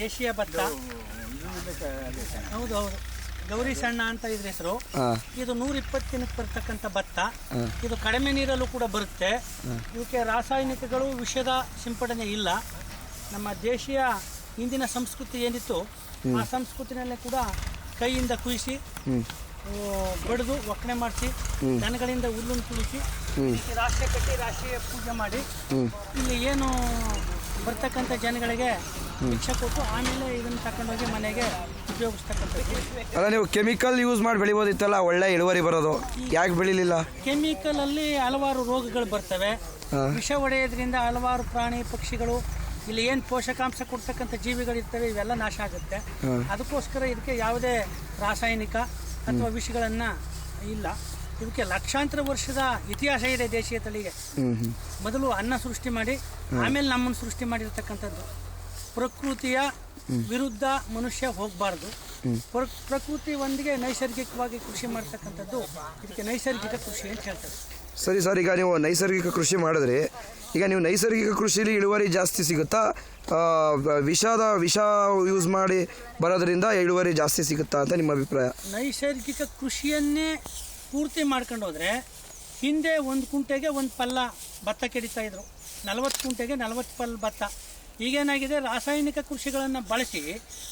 ದೇಶೀಯ ಭತ್ತ. ಹೌದು ಹೌದು. ಗೌರಿ ಸಣ್ಣ ಅಂತ ಇದ್ರ ಹೆಸರು. ಇದು ನೂರ ಇಪ್ಪತ್ತು ದಿನಕ್ಕೆ ಬರ್ತಕ್ಕಂಥ ಭತ್ತ. ಇದು ಕಡಿಮೆ ನೀರಲ್ಲೂ ಕೂಡ ಬರುತ್ತೆ. ಇದಕ್ಕೆ ರಾಸಾಯನಿಕಗಳು ವಿಷದ ಸಿಂಪಡಣೆ ಇಲ್ಲ. ನಮ್ಮ ದೇಶೀಯ ಹಿಂದಿನ ಸಂಸ್ಕೃತಿ ಏನಿತ್ತು ಆ ಸಂಸ್ಕೃತಿನಲ್ಲೇ ಕೂಡ ಕೈಯಿಂದ ಕುಯಿಸಿ ಬಡಿದು ಒಕ್ಕಣೆ ಮಾಡಿಸಿ ದನಗಳಿಂದ ಹುಲ್ಲನ್ನು ತುಳಿಸಿ ರಾಷ್ಟ್ರ ಕಟ್ಟಿ ರಾಷ್ಟ್ರೀಯ ಪೂಜೆ ಮಾಡಿ ಇಲ್ಲಿ ಏನು ಬರ್ತಕ್ಕಂಥ ಜನಗಳಿಗೆ ಭಿಕ್ಷೆ ಕೊಟ್ಟು ಆಮೇಲೆ ಇದನ್ನು ತಗೊಂಡೋಗಿ ಮನೆಗೆ ಉಪಯೋಗಿಸ್ತಕ್ಕಂಥದ್ದು. ಅಲ್ಲ ನೀವು ಕೆಮಿಕಲ್ ಯೂಸ್ ಮಾಡಿ ಬೆಳಿಬೋದಿತ್ತಲ್ಲ ಒಳ್ಳೆ ಇಳುವರಿ ಬರೋದು. ಯಾಕೆ ಬೆಳಿಲಿಲ್ಲ? ಕೆಮಿಕಲ್ ಅಲ್ಲಿ ಹಲವಾರು ರೋಗಗಳು ಬರ್ತವೆ. ವಿಷ ಹೊಡೆಯೋದ್ರಿಂದ ಹಲವಾರು ಪ್ರಾಣಿ ಪಕ್ಷಿಗಳು ಇಲ್ಲಿ ಏನು ಪೋಷಕಾಂಶ ಕೊಡ್ತಕ್ಕಂಥ ಜೀವಿಗಳಿರ್ತವೆ ಇವೆಲ್ಲ ನಾಶ ಆಗುತ್ತೆ. ಅದಕ್ಕೋಸ್ಕರ ಇದಕ್ಕೆ ಯಾವುದೇ ರಾಸಾಯನಿಕ ಅಥವಾ ವಿಷಗಳನ್ನು ಇಲ್ಲ. ಇದಕ್ಕೆ ಲಕ್ಷಾಂತರ ವರ್ಷದ ಇತಿಹಾಸ ಇದೆ ದೇಶೀಯ ತಳಿಗೆ. ಮೊದಲು ಅನ್ನ ಸೃಷ್ಟಿ ಮಾಡಿ ಆಮೇಲೆ ನಮ್ಮನ್ನು ಸೃಷ್ಟಿ ಮಾಡಿರ್ತಕ್ಕಂಥದ್ದು. ಪ್ರಕೃತಿಯ ವಿರುದ್ಧ ಮನುಷ್ಯ ಹೋಗಬಾರ್ದು. ಪ್ರಕೃತಿ ಒಂದಿಗೆ ನೈಸರ್ಗಿಕವಾಗಿ ಕೃಷಿ ಮಾಡ್ತಕ್ಕಂಥದ್ದು ಇದಕ್ಕೆ ನೈಸರ್ಗಿಕ ಕೃಷಿ ಅಂತ ಹೇಳ್ತಾರೆ. ಸರಿ ಸರ್ ಈಗ ನೀವು ನೈಸರ್ಗಿಕ ಕೃಷಿ ಮಾಡಿದ್ರೆ ಈಗ ನೀವು ನೈಸರ್ಗಿಕ ಕೃಷಿಲಿ ಇಳುವರಿ ಜಾಸ್ತಿ ಸಿಗುತ್ತಾ? ಆ, ವಿಷದ ವಿಷ ಯೂಸ್ ಮಾಡಿ ಬರೋದ್ರಿಂದ ಇಳುವರಿ ಜಾಸ್ತಿ ಸಿಗುತ್ತಾ ಅಂತ ನಿಮ್ಮ ಅಭಿಪ್ರಾಯ? ನೈಸರ್ಗಿಕ ಕೃಷಿಯನ್ನೇ ಪೂರ್ತಿ ಮಾಡ್ಕೊಂಡು ಹೋದ್ರೆ ಹಿಂದೆ ಒಂದು ಕುಂಟೆಗೆ ಒಂದು ಪಲ್ಲ ಭತ್ತ ಕೆಡಿತಾ ಇದ್ರು. ನಲವತ್ತು ಕುಂಟೆಗೆ ನಲವತ್ತು ಪಲ್ ಭತ್ತ. ಈಗೇನಾಗಿದೆ, ರಾಸಾಯನಿಕ ಕೃಷಿಗಳನ್ನು ಬಳಸಿ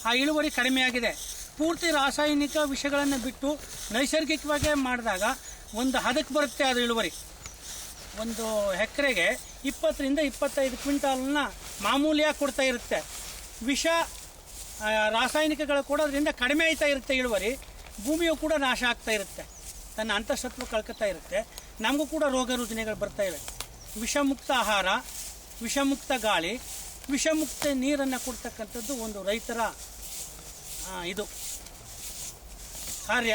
ಆ ಇಳುವರಿ ಕಡಿಮೆಯಾಗಿದೆ ಪೂರ್ತಿ ರಾಸಾಯನಿಕ ವಿಷಗಳನ್ನು ಬಿಟ್ಟು ನೈಸರ್ಗಿಕವಾಗಿ ಮಾಡಿದಾಗ ಒಂದು ಹದಕ್ಕೆ ಬರುತ್ತೆ ಅದು ಇಳುವರಿ. ಒಂದು ಎಕರೆಗೆ ಇಪ್ಪತ್ತರಿಂದ ಇಪ್ಪತ್ತೈದು ಕ್ವಿಂಟಾಲನ್ನ ಮಾಮೂಲಿಯಾಗಿ ಕೊಡ್ತಾ ಇರುತ್ತೆ. ವಿಷ ರಾಸಾಯನಿಕಗಳು ಕೊಡೋದ್ರಿಂದ ಕಡಿಮೆ ಆಯ್ತಾ ಇರುತ್ತೆ ಇಳುವರಿ. ಭೂಮಿಯು ಕೂಡ ನಾಶ ಆಗ್ತಾ ಇರುತ್ತೆ. ತನ್ನ ಅಂತಃಸತ್ವ ಕಳ್ಕೊತಾ ಇರುತ್ತೆ. ನಮಗೂ ಕೂಡ ರೋಗ ರುಜಿನಗಳು ಬರ್ತಾ ಇವೆ. ವಿಷಮುಕ್ತ ಆಹಾರ, ವಿಷಮುಕ್ತ ಗಾಳಿ ವಿಷಮುಕ್ತ ನೀರನ್ನು ಕೊಡ್ತಕ್ಕಂಥದ್ದು ಒಂದು ರೈತರ ಇದು ಕಾರ್ಯ.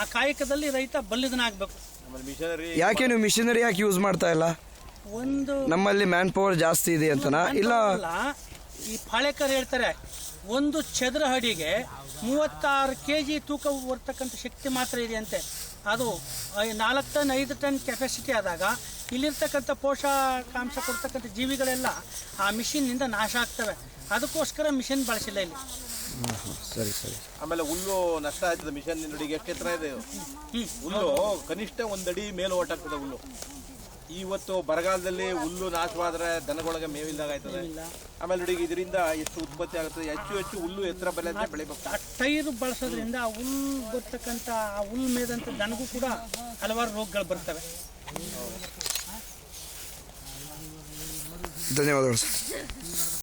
ಆ ಕಾಯಕದಲ್ಲಿ ರೈತ ಬಲ್ಲಿದನಾಗಬೇಕು. ಯಾಕೆ ನೀವು ಮಿಷಿನರಿ ಯಾಕೆ ಯೂಸ್ ಮಾಡ್ತಾ ಇಲ್ಲ? ಒಂದು ನಮ್ಮಲ್ಲಿ ಮ್ಯಾನ್ ಪವರ್ ಜಾಸ್ತಿ ಇದೆ ಅಂತನಾ? ಇಲ್ಲ? ಅಲ್ಲ ಈ ಪಾಳೆಕರ್ ಹೇಳ್ತಾರೆ ಒಂದು ಚದರ ಅಡಿಗೆ ಮೂವತ್ತಾರು ಕೆ ಜಿ ತೂಕ ಬರ್ತಕ್ಕಂಥ ಶಕ್ತಿ ಮಾತ್ರ ಇದೆ ಅಂತೆ ಅದು ನಾಲ್ಕು ಟನ್ ಐದು ಟನ್ ಕೆಪಾಸಿಟಿ ಆದಾಗ ಇಲ್ಲಿರ್ತಕ್ಕಂಥ ಪೋಷಕಾಂಶ ಕೊಡ್ತಕ್ಕಂಥ ಜೀವಿಗಳೆಲ್ಲ ಆ ಮಿಷಿನ್ನಿಂದ ನಾಶ ಆಗ್ತವೆ. ಅದಕ್ಕೋಸ್ಕರ ಮಿಷಿನ್ ಬಳಸಿಲ್ಲ ಇಲ್ಲಿ. ಸರಿ ಸರಿ. ಆಮೇಲೆ ಹುಲ್ಲು ನಷ್ಟ ಆಯ್ತದೆ ಮಿಷನ್ ಎಷ್ಟು ಎತ್ತರ ಇದೆ. ಹುಲ್ಲು ಕನಿಷ್ಠ ಒಂದಡಿ ಮೇಲೆ ಓಟಾಗ್ತದೆ ಹುಲ್ಲು. ಇವತ್ತು ಬರಗಾಲದಲ್ಲಿ ಹುಲ್ಲು ನಾಶವಾದ್ರೆ ದನಗಳಿಗೆ ಮೇವಿಲ್ದಾಗ ಆಯ್ತದೆ ಆಮೇಲೆ ನೋಡಿ ಇದರಿಂದ ಎಷ್ಟು ಉತ್ಪತ್ತಿ ಆಗುತ್ತೆ? ಹೆಚ್ಚು ಹೆಚ್ಚು ಹುಲ್ಲು ಎತ್ತರ ಬೆಲೆ ಬೆಳಿಬೇಕು. ಆ ಟೈರ್ ಬಳಸೋದ್ರಿಂದ ಆ ಹುಲ್ ಬರ್ತಕ್ಕಂಥ ಆ ಹುಲ್ಲು ಮೇದಂಥ ದನಗೂ ಕೂಡ ಹಲವಾರು ರೋಗಗಳು ಬರ್ತವೆ. ಧನ್ಯವಾದಗಳು